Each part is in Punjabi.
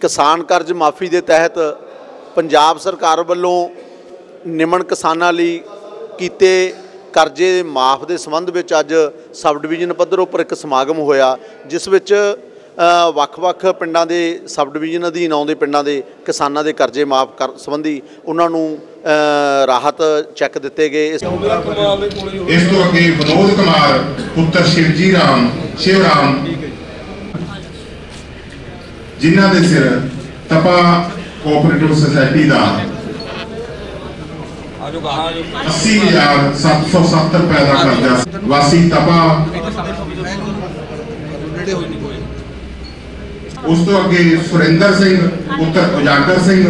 ਕਿਸਾਨ ਕਰਜ਼ ਮਾਫੀ ਦੇ ਤਹਿਤ ਪੰਜਾਬ ਸਰਕਾਰ ਵੱਲੋਂ ਨਿਮਨ ਕਿਸਾਨਾਂ ਲਈ ਕੀਤੇ ਕਰਜ਼ੇ ਮਾਫ ਦੇ ਸੰਬੰਧ ਵਿੱਚ ਅੱਜ ਸਬ ਡਿਵੀਜ਼ਨ ਪੱਧਰ ਉੱਪਰ ਇੱਕ ਸਮਾਗਮ ਹੋਇਆ, ਜਿਸ ਵਿੱਚ ਵੱਖ-ਵੱਖ ਪਿੰਡਾਂ ਦੇ ਸਬ ਡਿਵੀਜ਼ਨ ਅਧੀਨ ਆਉਂਦੇ ਪਿੰਡਾਂ ਦੇ ਕਿਸਾਨਾਂ ਦੇ ਕਰਜ਼ੇ ਮਾਫ ਕਰ ਸੰਬੰਧੀ ਉਹਨਾਂ ਨੂੰ ਰਾਹਤ ਚੈੱਕ ਦਿੱਤੇ ਗਏ। ਇਸ ਤੋਂ ਅੱਗੇ ਵਿਨੋਦ ਕੁਮਾਰ, ਪੁੱਤਰ ਸ਼ਿਵਜੀ ਰਾਮ, ਸ਼ਿਵ ਜਿਨ੍ਹਾਂ ਦੇ ਸਿਰ ਤਪਾ ਕੋਆਪਰੇਟਿਵ ਸੁਸਾਇਟੀ ਦਾ 80770 ਰੁਪਏ ਦਾ ਕਰਜ਼ਾ। ਵਾਸੀ ਤਪਾ ਉਸ ਤੋਂ ਅੱਗੇ ਸੁਰਿੰਦਰ ਸਿੰਘ ਪੁੱਤਰ ਉਜਾਗਰ ਸਿੰਘ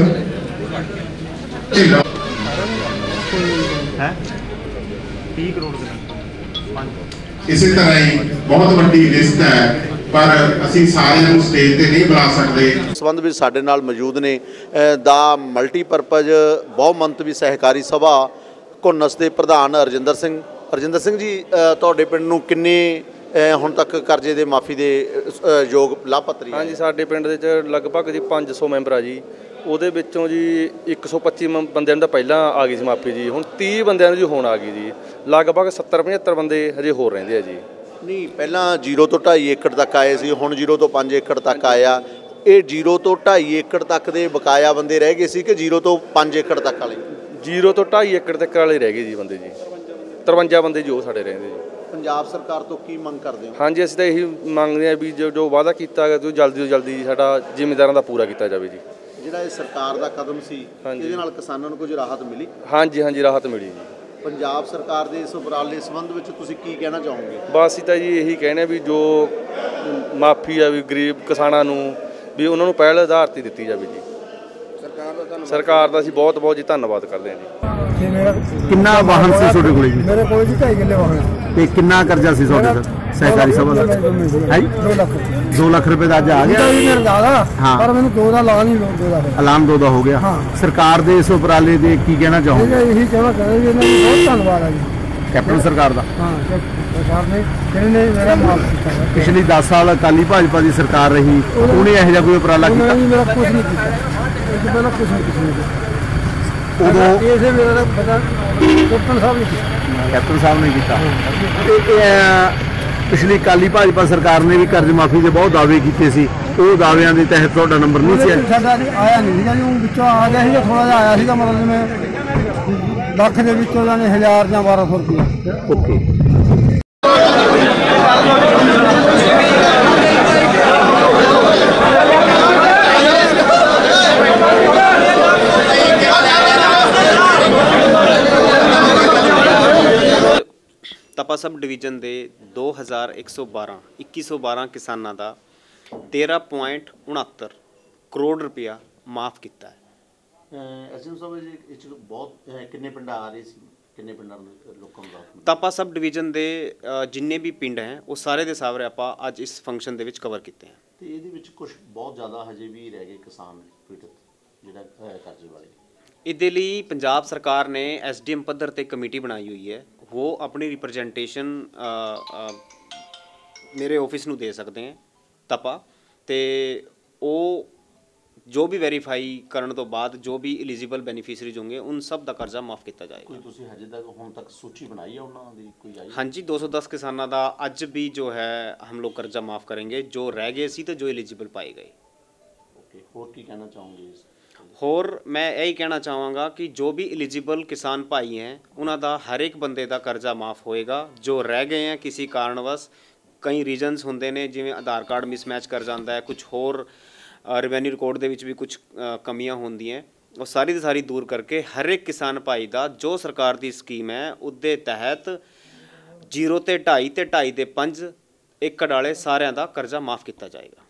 ਢਿੱਲੋਂ। ਇਸੇ ਤਰ੍ਹਾਂ ਹੀ ਬਹੁਤ ਵੱਡੀ ਲਿਸਟ ਹੈ ਪਰ ਅਸੀਂ ਸਾਰਿਆਂ ਨੂੰ ਸਟੇਜ ਤੇ ਨਹੀਂ ਬੁਲਾ ਸਕਦੇ। ਸੰਬੰਧ ਵਿੱਚ ਸਾਡੇ ਨਾਲ ਮੌਜੂਦ ਨੇ ਦਾ ਮਲਟੀਪਰਪਜ਼ ਬਹੁਮੰਤਵੀ ਸਹਿਕਾਰੀ ਸਭਾ ਘੁੰਨਸ ਦੇ ਪ੍ਰਧਾਨ ਅਰਜਿੰਦਰ ਸਿੰਘ। ਅਰਜਿੰਦਰ ਸਿੰਘ ਜੀ ਤੁਹਾਡੇ ਪਿੰਡ ਨੂੰ ਕਿੰਨੇ ਹੁਣ ਤੱਕ ਕਰਜ਼ੇ ਦੇ ਮਾਫੀ ਦੇ ਯੋਗ ਲਾਭਪਾਤਰੀ ਹੈ? ਹਾਂਜੀ ਸਾਡੇ ਪਿੰਡ ਦੇ ਚ ਲਗਭਗ ਜੀ 500 ਮੈਂਬਰ ਆ ਜੀ। ਉਹਦੇ ਵਿੱਚੋਂ ਜੀ 125 ਮੰ- ਬੰਦਿਆਂ ਨੂੰ ਤਾਂ ਪਹਿਲਾਂ ਆ ਗਈ ਸੀ ਮਾਫੀ ਜੀ। ਹੁਣ 30 ਬੰਦਿਆਂ ਨੂੰ ਜੀ ਹੁਣ ਆ ਗਈ ਜੀ। ਲਗਭਗ 70 75 ਬੰਦੇ ਹਜੇ ਹੋਰ ਰਹਿੰਦੇ ਆ ਜੀ। ਨਹੀਂ ਪਹਿਲਾਂ 0 ਤੋਂ 2.5 ਏਕੜ ਤੱਕ ਆਏ ਸੀ ਹੁਣ 0 ਤੋਂ 5 ਏਕੜ ਤੱਕ ਆਇਆ। ਇਹ 0 ਤੋਂ 2.5 ਏਕੜ ਤੱਕ ਦੇ ਬਕਾਇਆ ਬੰਦੇ ਰਹਿ ਗਏ ਸੀ ਕਿ 0 ਤੋਂ 5 ਏਕੜ ਤੱਕ ਵਾਲੇ? 0 ਤੋਂ 2.5 ਏਕੜ ਤੱਕ ਵਾਲੇ ਰਹਿ ਗਏ ਜੀ ਬੰਦੇ ਜੀ। 53 ਬੰਦੇ ਜੋ ਸਾਡੇ ਰਹਿੰਦੇ ਜੀ। ਪੰਜਾਬ ਸਰਕਾਰ ਤੋਂ ਕੀ ਮੰਗ ਕਰਦੇ ਹੋ? ਹਾਂਜੀ ਅਸੀਂ ਤਾਂ ਇਹੀ ਮੰਗਦੇ ਆ ਵੀ ਜੋ ਜੋ ਵਾਅਦਾ ਕੀਤਾ ਗਿਆ ਜੋ ਜਲਦੀ ਤੋਂ ਜਲਦੀ ਸਾਡਾ ਜ਼ਿਮੀਂਦਾਰਾਂ ਦਾ ਪੂਰਾ ਕੀਤਾ ਜਾਵੇ ਜੀ। ਜਿਹੜਾ ਇਹ ਸਰਕਾਰ ਦਾ ਕਦਮ ਸੀ। ਇਹਦੇ ਨਾਲ ਕਿਸਾਨਾਂ ਨੂੰ ਕੁਝ ਰਾਹਤ ਮਿਲੀ? ਹਾਂਜੀ ਹਾਂਜੀ ਰਾਹਤ ਮਿਲੀ ਜੀ। ਪੰਜਾਬ ਸਰਕਾਰ ਦੇ ਇਸ ਉਪਰਾਲੇ ਸੰਬੰਧ ਵਿੱਚ ਤੁਸੀਂ ਕੀ ਕਹਿਣਾ ਚਾਹੋਗੇ? ਬਸ ਤਾਂ ਜੀ ਇਹੀ ਕਹਿੰਦੇ ਆ ਵੀ ਜੋ ਮਾਫੀ ਆ ਵੀ ਗਰੀਬ ਕਿਸਾਨਾਂ ਨੂੰ ਵੀ ਉਹਨਾਂ ਨੂੰ ਪਹਿਲ ਆਧਾਰ ਤੇ ਦਿੱਤੀ ਜਾਵੇ ਜੀ। ਸਰਕਾਰ ਦਾ ਧੰਨਵਾਦ। ਸਰਕਾਰ ਦਾ ਅਸੀਂ ਬਹੁਤ ਬਹੁਤ ਜੀ ਧੰਨਵਾਦ ਕਰਦੇ ਹਾਂ ਜੀ। ਕਿੰਨਾ ਵਾਹਨ ਸੀ ਤੁਹਾਡੇ ਕੋਲੇ ਜੀ? ਮੇਰੇ ਕੋਲ ਜੀ 2.5 ਕਿੱਲੇ ਵਾਹਨ। ਤੇ ਕਿੰਨਾ ਕਰਜ਼ਾ ਸੀ ਤੁਹਾਡੇ ਸਰ ਸਹਿਕਾਰੀ ਸਭਾ ਦਾ ਹੈ ਜੀ 2 ਲੱਖ। 2 ਲੱਖ ਰੁਪਏ ਦਾ ਅੱਜ ਆ ਗਿਆ। ਜੀ ਮੇਰਾ। ਪਰ ਮੈਨੂੰ ਦੋ ਦਾ ਲਾ ਨਹੀਂ ਲੋੜ ਦੋ ਦਾ। ਫਿਰ। ਅਲਾਮ ਦੋ ਦਾ ਹੋ ਗਿਆ। ਹਾਂ। ਸਰਕਾਰ ਦੇ ਇਸ ਉਪਰਾਲੇ ਦੇ ਕੀ ਕਹਿਣਾ ਚਾਹੋਗੇ? ਇਹੀ ਕਹਿਣਾ ਚਾਹੁੰਦਾ ਜੀ ਇਹਨਾਂ ਦਾ ਬਹੁਤ ਧੰਨਵਾਦ ਆ ਜੀ। ਕੈਪਟਨ ਸਰਕਾਰ ਦਾ। ਹਾਂ ਸਰਕਾਰ ਨੇ ਜਿਹਨੇ ਮੇਰਾ ਮਾਫ ਕੀਤਾ। ਪਿਛਲੀ 10 ਸਾਲ ਅਕਾਲੀ ਭਾਜਪਾ ਦੀ ਸਰਕਾਰ ਰਹੀ। ਉਹਨੇ ਇਹੋ ਜਿਹਾ ਕੋਈ ਉਪਰਾਲਾ ਕੀਤਾ? ਨੇ ਮੇਰਾ ਕੁਝ ਨਹੀਂ ਕੀਤਾ। ਇਹ ਪਹਿਲਾਂ ਕੁਝ ਨਹੀਂ ਕੀਤਾ। ਉਦੋਂ ਇਸੇ ਮੇਰਾ ਪਤਾ ਕੈਪਟਨ ਸਾਹਿਬ ਨੇ ਕੀਤਾ। ਕੈਪਟਨ ਸਾਹਿਬ ਨੇ ਕੀਤਾ। ਪਿਛਲੀ ਅਕਾਲੀ ਭਾਜਪਾ ਸਰਕਾਰ ਨੇ ਵੀ ਕਰਜ਼ ਮਾਫੀ ਦੇ ਬਹੁਤ ਦਾਅਵੇ ਕੀਤੇ ਸੀ। ਉਹ ਦਾਅਵਿਆਂ ਦੇ ਤਹਿਤ ਤੁਹਾਡਾ ਨੰਬਰ ਨਹੀਂ ਸੀ ਆਇਆ? ਸਾਡਾ ਨਹੀਂ ਆਇਆ ਨਹੀਂ ਸੀਗਾ ਜੀ ਉਹ ਵਿੱਚੋਂ ਆ ਗਿਆ ਸੀਗਾ ਥੋੜਾ ਜਿਹਾ ਆਇਆ ਸੀਗਾ ਮਤਲਬ ਜਿਵੇਂ ਲੱਖ ਦੇ ਵਿੱਚੋਂ ਜਾਨੇ 1000 ਜਾਂ 1200 ਰੁਪਏ ਓਕੇ ਤਪਾ ਸਬ ਡਿਵੀਜ਼ਨ ਦੇ 2112 2112 ਕਿਸਾਨਾਂ ਦਾ 13.69 ਕਰੋੜ ਰੁਪਇਆ ਮਾਫ ਕੀਤਾ ਹੈ। ਸਾਹਿਬ ਜੀ ਇਹ 'ਚ ਬਹੁਤ ਕਿੰਨੇ ਪਿੰਡ ਆ ਰਹੇ ਸੀ? ਕਿੰਨੇ ਪਿੰਡਾਂ ਦੇ ਲੋਕਾਂ ਮਿਲੀ? ਤਪਾ ਸਬ ਡਿਵੀਜ਼ਨ ਦੇ ਜਿੰਨੇ ਵੀ ਪਿੰਡ ਹੈ ਉਹ ਸਾਰੇ ਦੇ ਸਾਰੇ ਆਪਾਂ ਅੱਜ ਇਸ ਫੰਕਸ਼ਨ ਦੇ ਵਿੱਚ ਕਵਰ ਕੀਤੇ ਹਨ ਤੇ ਇਹਦੇ ਵਿੱਚ ਕੁਝ ਬਹੁਤ ਜ਼ਿਆਦਾ ਹਜੇ ਵੀ ਰਹਿ ਗਏ ਕਿਸਾਨ ਪੀੜਤ ਜਿਹੜਾ ਕਰਜ਼ੇ ਵਾਲੇ। ਇਹਦੇ ਲਈ ਪੰਜਾਬ ਸਰਕਾਰ ਨੇ ਐਸਡੀਐਮ ਪੱਧਰ ਤੇ ਕਮੇਟੀ ਬਣਾਈ ਹੋਈ ਹੈ। ਉਹ ਆਪਣੀ ਰਿਪਰੈਜ਼ੈਂਟੇਸ਼ਨ ਮੇਰੇ ਆਫਿਸ ਨੂੰ ਦੇ ਸਕਦੇ ਹੈ ਤਪਾ। ਤੇ ਉਹ ਜੋ ਵੀ ਵੈਰੀਫਾਈ ਕਰਨ ਤੋਂ ਬਾਅਦ ਜੋ ਵੀ ਐਲੀਜੀਬਲ ਬੈਨੀਫੀਸ਼ੀਅਰੀਜ਼ ਹੋਣਗੇ ਉਨ ਸਭ ਦਾ ਕਰਜ਼ਾ ਮਾਫ ਕੀਤਾ ਜਾਏਗਾ। ਕੋਈ ਤੁਸੀਂ ਹਜੇ ਤੱਕ ਹੁਣ ਤੱਕ ਸੂਚੀ ਬਣਾਈ ਹੈ ਉਹਨਾਂ ਦੀ ਕੋਈ ਆਈ? ਹਾਂਜੀ 210 ਕਿਸਾਨਾਂ ਦਾ ਅੱਜ ਵੀ ਜੋ ਹੈ ਹਮ ਲੋਗ ਕਰਜ਼ਾ ਮਾਫ ਕरेंगे ਜੋ ਰਹਿ ਗਏ ਸੀ ਤੇ ਜੋ ਐਲੀਜੀਬਲ ਪਾਏ ਗਏ। ਓਕੇ ਹੋਰ ਕੀ ਕਹਿਣਾ ਚਾਹੋਗੇ ਇਸ ਹੋਰ ਮੈਂ ਇਹੀ ਕਹਿਣਾ ਚਾਹਾਂਗਾ ਕਿ ਜੋ ਵੀ ਐਲੀਜੀਬਲ ਕਿਸਾਨ ਭਾਈ ਹੈ, ਉਹਨਾਂ ਦਾ ਹਰ ਇੱਕ ਬੰਦੇ ਦਾ ਕਰਜ਼ਾ ਮਾਫ ਹੋਏਗਾ। ਜੋ ਰਹਿ ਗਏ ਹੈ ਕਿਸੇ ਕਾਰਨਵਸ, ਕਈ ਰੀਜ਼ਨਸ ਹੁੰਦੇ ਨੇ, ਜਿਵੇਂ ਆਧਾਰ ਕਾਰਡ ਮਿਸਮੈਚ ਕਰ ਜਾਂਦਾ ਹੈ ਕੁਝ ਹੋਰ ਰੈਵਨਿਊ ਰਿਕਾਰਡ ਦੇ ਵਿੱਚ ਵੀ ਕੁਝ ਕਮੀਆਂ ਹੁੰਦੀਆਂ ਉਹ ਸਾਰੀ ਦੀ ਸਾਰੀ ਦੂਰ ਕਰਕੇ ਹਰ ਇੱਕ ਕਿਸਾਨ ਭਾਈ ਦਾ ਜੋ ਸਰਕਾਰ ਦੀ ਸਕੀਮ ਹੈ, ਉਹਦੇ ਤਹਿਤ 0 ਤੇ 2.5 ਤੇ 2.5 ਤੇ 5 ਏਕੜ ਵਾਲੇ ਸਾਰਿਆਂ ਦਾ ਕਰਜ਼ਾ ਮਾਫ ਕੀਤਾ ਜਾਏਗਾ।